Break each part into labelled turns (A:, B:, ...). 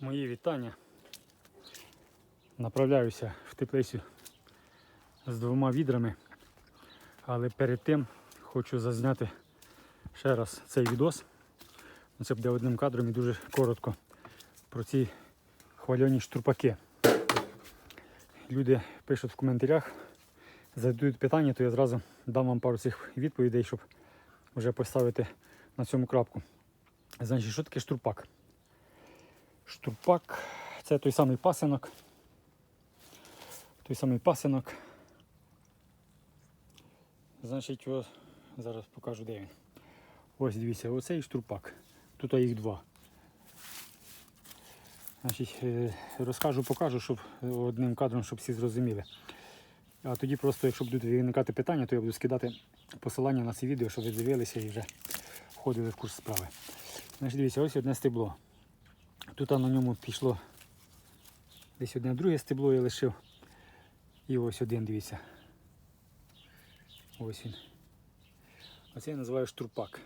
A: Мої вітання. Направляюся в теплицю з двома відрами, але перед тим хочу зазняти ще раз цей відос. Ну, Це буде одним кадром і дуже коротко про ці хвальоні штурпаки. Люди пишуть в коментарях, задають питання, то я зразу дам вам пару цих відповідей, щоб вже поставити на цьому крапку. Значить, що таке штурпак? Штурпак це той самий пасинок. Той самий пасинок. Значить, о, зараз покажу де він. Ось дивіться, оцей штурпак. Тут їх два. Значить, е, розкажу, покажу, щоб одним кадром, щоб всі зрозуміли. А тоді просто, якщо будуть виникати питання, то я буду скидати посилання на це відео, щоб ви дивилися і вже входили в курс справи. Значить, дивіться, ось одне стебло. Тут на ньому пішло десь одне друге стебло я лишив. І ось один, дивіться. Ось він. Оце я називаю штурпак.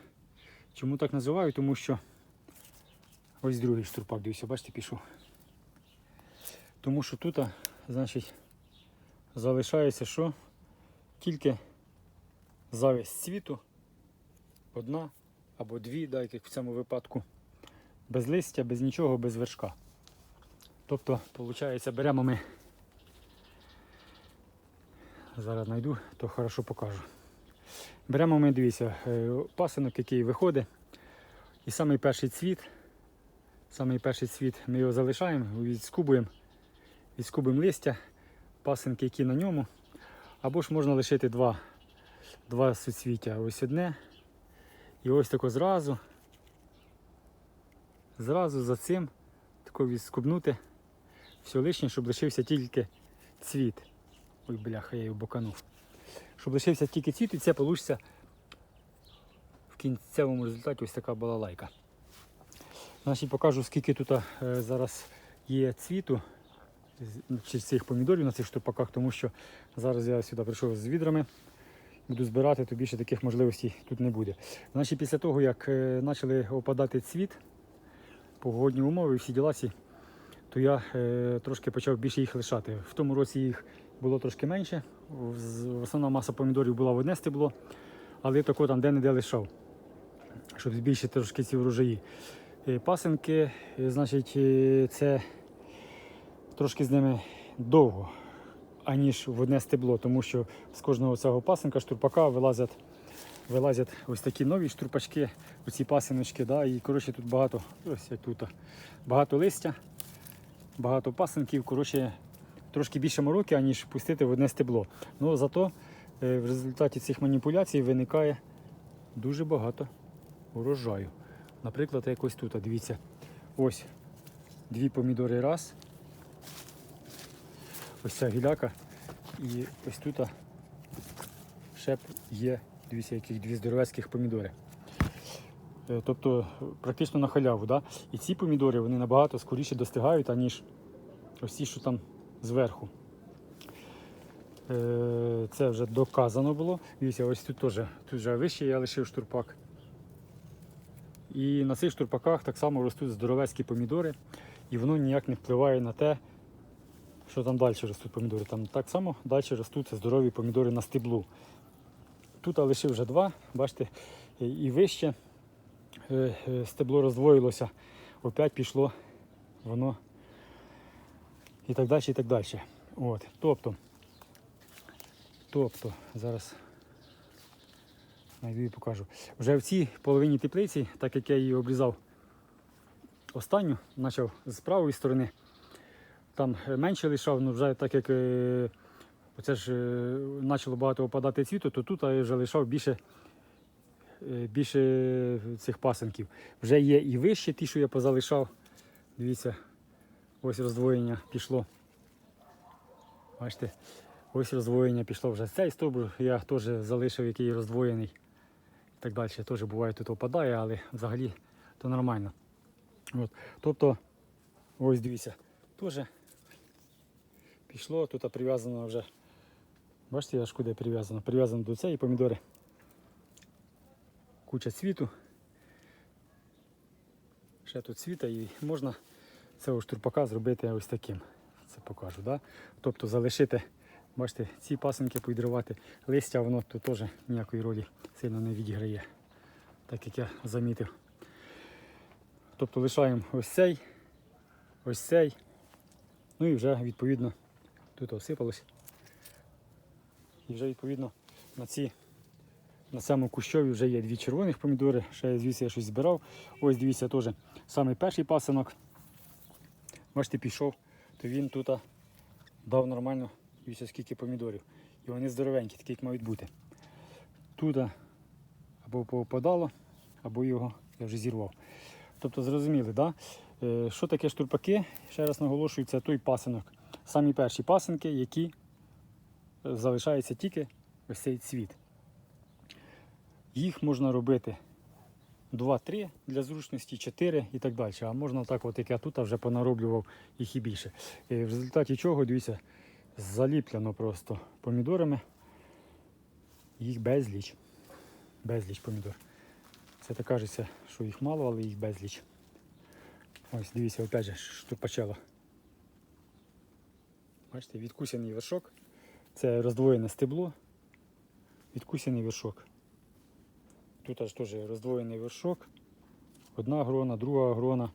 A: Чому так називаю? Тому що ось другий штурпак, дивіться, бачите, пішов. Тому що тут, значить, залишається що? Тільки завість цвіту. Одна або дві, да, як в цьому випадку без листя, без нічого, без вершка. Тобто, виходить, беремо ми. Зараз знайду, то хорошо покажу. Беремо ми, дивіться, е, пасинок, який виходить. І самий перший цвіт, самий перший цвіт ми його залишаємо, відскубуємо, відскубуємо листя, пасинки, які на ньому. Або ж можна лишити два, два суцвіття. Ось одне. І ось тако зразу зразу за цим тако відскубнути все лишнє, щоб лишився тільки цвіт. Ой, бляха, я його боканув. Щоб лишився тільки цвіт, і це вийде в кінцевому результаті ось така балалайка. Значить, покажу, скільки тут е, зараз є цвіту чи цих помідорів на цих штурпаках, тому що зараз я сюди прийшов з відрами. Буду збирати, то більше таких можливостей тут не буде. Значить, після того, як е, почали опадати цвіт, погодні умови, всі діла то я е, трошки почав більше їх лишати. В тому році їх було трошки менше. Основна маса помідорів була в одне стебло, але тако там де-не-де лишав, щоб збільшити трошки ці врожаї. Е, Пасенки, е, значить, е, це трошки з ними довго, аніж в одне стебло, тому що з кожного цього пасенка штурпака вилазять вилазять ось такі нові штурпачки, оці пасиночки, да, і коротше тут багато, ось як тут, багато листя, багато пасинків, коротше, трошки більше мороки, аніж пустити в одне стебло. Ну зато е, в результаті цих маніпуляцій виникає дуже багато урожаю. Наприклад, якось тут, дивіться, ось дві помідори раз. Ось ця гіляка. І ось тут ще є, дивіться, яких дві здоровецьких помідори. Е, Тобто практично на халяву. Да? І ці помідори вони набагато скоріше достигають, аніж ось ці, що там зверху. Е, Це вже доказано було. Дивіться, ось тут теж тут вже вище я лишив штурпак. І на цих штурпаках так само ростуть здоровецькі помідори, і воно ніяк не впливає на те, що там далі ростуть помідори. Там так само далі ростуть здорові помідори на стеблу. Тут я лишив вже два, бачите, і- вище е, е, стебло роздвоїлося, опять пішло воно і так далі, і так далі. От, тобто, тобто, зараз знайду і покажу. Вже в цій половині теплиці, так як я її обрізав останню, почав з правої сторони, там менше лишав, але вже так як е, оце ж е, почало багато опадати цвіту, то тут я вже лишав більше, е, більше цих пасенків. Вже є і вище ті, що я позалишав. Дивіться, ось роздвоєння пішло. Бачите, ось роздвоєння пішло вже. Цей стовбур я теж залишив, який роздвоєний. І так далі. Теж буває тут опадає, але взагалі то нормально. От. Тобто, ось дивіться, теж пішло, тут прив'язано вже. Бачите, аж куди прив'язано? Прив'язано до цієї помідори. Куча цвіту. Ще тут цвіта і можна цього штурпака зробити ось таким. Це покажу. Да? Тобто залишити, бачите, ці пасинки підривати. Листя воно тут теж ніякої ролі сильно не відіграє, так як я замітив. Тобто лишаємо ось цей, ось цей. Ну і вже відповідно тут осипалось. І вже відповідно на ці на цьому кущові вже є дві червоних помідори. Ще звідси я щось збирав. Ось дивіться теж самий перший пасинок. Бачите, пішов, то він тут дав нормально, дивіться, скільки помідорів. І вони здоровенькі, такі як мають бути. Тут або попадало, або його я вже зірвав. Тобто зрозуміли, да? Е, що таке штурпаки? Ще раз наголошую, це той пасинок. Самі перші пасинки, які е, залишаються тільки ось цей цвіт. Їх можна робити 2-3 для зручності, 4 і так далі. А можна так, от як я тут вже понароблював їх і більше. І в результаті чого, дивіться, заліплено просто помідорами. Їх безліч. Безліч помідор. Це так кажеться, що їх мало, але їх безліч. Ось, дивіться, опять же, штурпачело. Бачите, відкусяний вершок. Це роздвоєне стебло. Відкусяний вершок. Тут аж теж роздвоєний вершок. Одна грона, друга грона.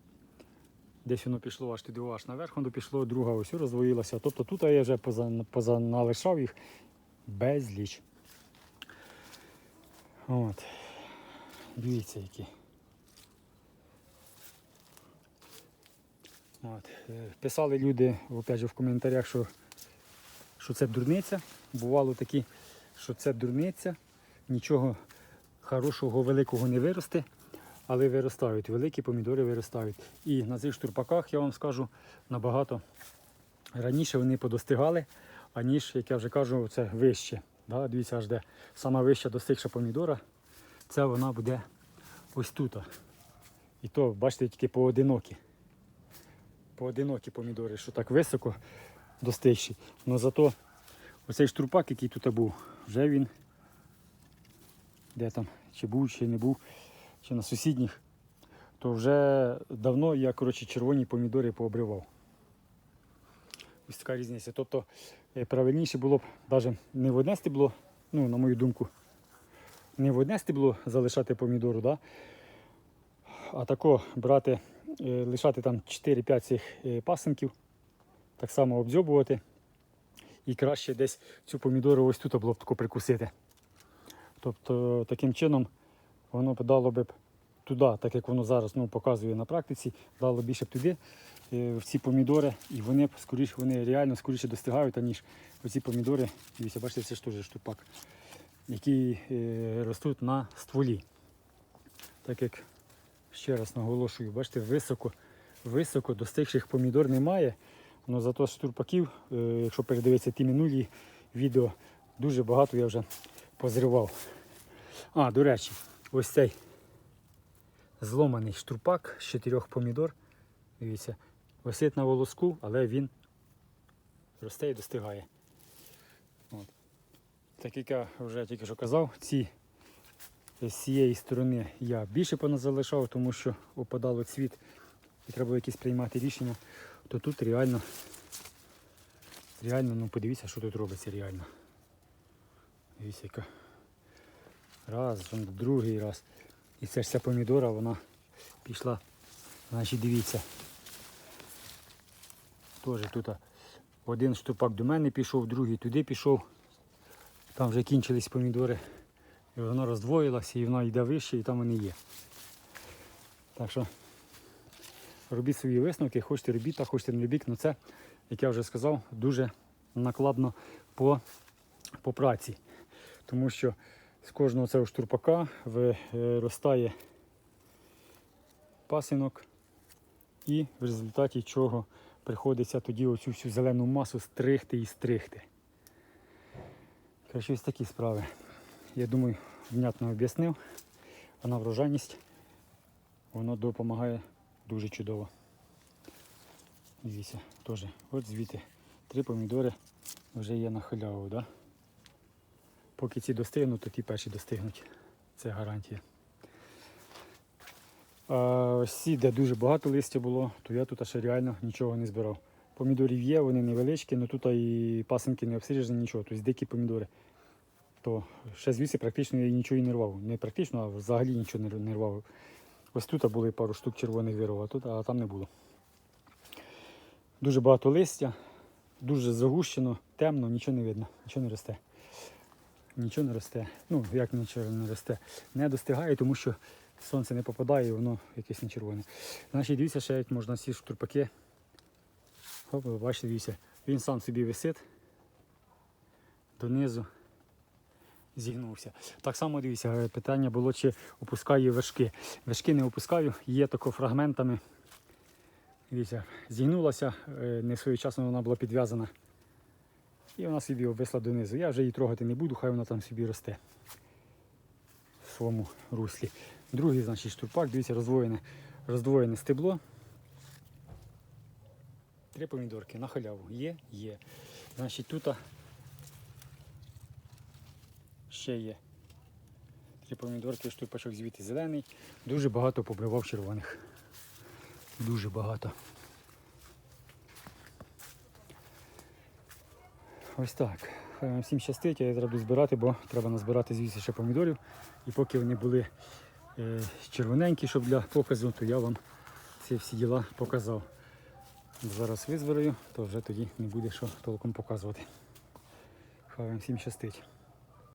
A: Десь воно пішло аж туди аж наверх, воно пішло, друга ось роздвоїлася. Тобто тут я вже позаналишав їх безліч. От. Дивіться які. От. е, Писали люди опять же, в коментарях, що, що це дурниця. Бувало такі, що це дурниця, нічого хорошого великого не виросте, але виростають. Великі помідори виростають. І на цих штурпаках, я вам скажу, набагато раніше вони подостигали, аніж, як я вже кажу, це вище. Да? Дивіться, аж де сама вища достигша помідора, це вона буде ось тут. І то, бачите, тільки поодинокі. Поодинокі помідори, що так високо достигші. Но зато оцей штурпак, який тут був, вже він де там, чи був, чи не був, чи на сусідніх, то вже давно я коротше, червоні помідори пообривав. Ось така різниця. Тобто е, правильніше було б навіть не в одне стебло, ну, на мою думку, не в одне стебло залишати помідору, да? а тако брати, е, лишати там 4-5 цих е, пасинків, так само обдзьобувати. І краще десь цю помідору ось тут було б тако прикусити. Тобто таким чином воно б дало б туди, так як воно зараз ну, показує на практиці, дало більше б туди е, в ці помідори, і вони б скоріше, вони реально скоріше достигають, аніж оці помідори, дивіться, бачите, це ж теж штупак, які е, ростуть на стволі. Так як ще раз наголошую, бачите, високо, високо достигших помідор немає. Але зато штурпаків, е, якщо передивитися ті минулі відео, дуже багато я вже позривав. А, до речі, ось цей зломаний штурпак з чотирьох помідор. Дивіться, висить на волоску, але він росте і достигає. От. Так як я вже тільки що казав, ці з цієї сторони я більше поназалишав, тому що опадало цвіт і треба якісь приймати рішення, то тут реально, реально, ну подивіться, що тут робиться реально. Дивіться, яка. Раз, другий раз. І це ж ця помідора, вона пішла. Значить, дивіться. Теж тут один штупак до мене пішов, другий туди пішов. Там вже кінчились помідори. І вона роздвоїлася і вона йде вище і там вони є. Так що робіть свої висновки, хочете робіть, так хочете не робіть, але це, як я вже сказав, дуже накладно по, по праці. Тому що з кожного цього штурпака виростає пасинок і в результаті чого приходиться тоді оцю всю зелену масу стригти і стригти. Коротше, ось такі справи. Я думаю, внятно об'яснив, а на врожайність воно допомагає дуже чудово. Дивіться, теж, от звідти три помідори вже є на халяву. Да? Поки ці достигнуть, то ті перші достигнуть. Це гарантія. Ось ці, де дуже багато листя було, то я тут ще реально нічого не збирав. Помідорів є, вони невеличкі, але тут і пасинки не обстріжені, нічого. Тобто дикі помідори. То ще звідси практично я нічого і не рвав. Не практично, а взагалі нічого не рвав. Ось тут були пару штук червоних вирвав, а тут, там не було. Дуже багато листя, дуже загущено, темно, нічого не видно, нічого не росте. Нічого не росте. Ну, як нічого не росте. Не достигає, тому що сонце не попадає і воно якесь не червоне. Значить, дивіться, ще як можна ці штурпаки. Оп, ви бачите, дивіться, він сам собі висить донизу. Зігнувся. Так само дивіться, е, питання було, чи опускаю вершки. Вершки не опускаю, є тако фрагментами. Дивіться, зігнулася, е, не своєчасно вона була підв'язана. І вона собі обвисла донизу. Я вже її трогати не буду, хай вона там собі росте в своєму руслі. Другий, значить, штурпак, дивіться, роздвоєне, роздвоєне стебло. Три помідорки на халяву. Є, є. Значить, тут ще є. Три помідорки, штурпачок звідти зелений. Дуже багато побривав червоних. Дуже багато. Ось так. Хай вам всім щастить, я треба збирати, бо треба назбирати звідси ще помідорів. І поки вони були е, червоненькі, щоб для показу, то я вам ці всі діла показав. Зараз визбираю, то вже тоді не буде що толком показувати. Хай вам всім щастить.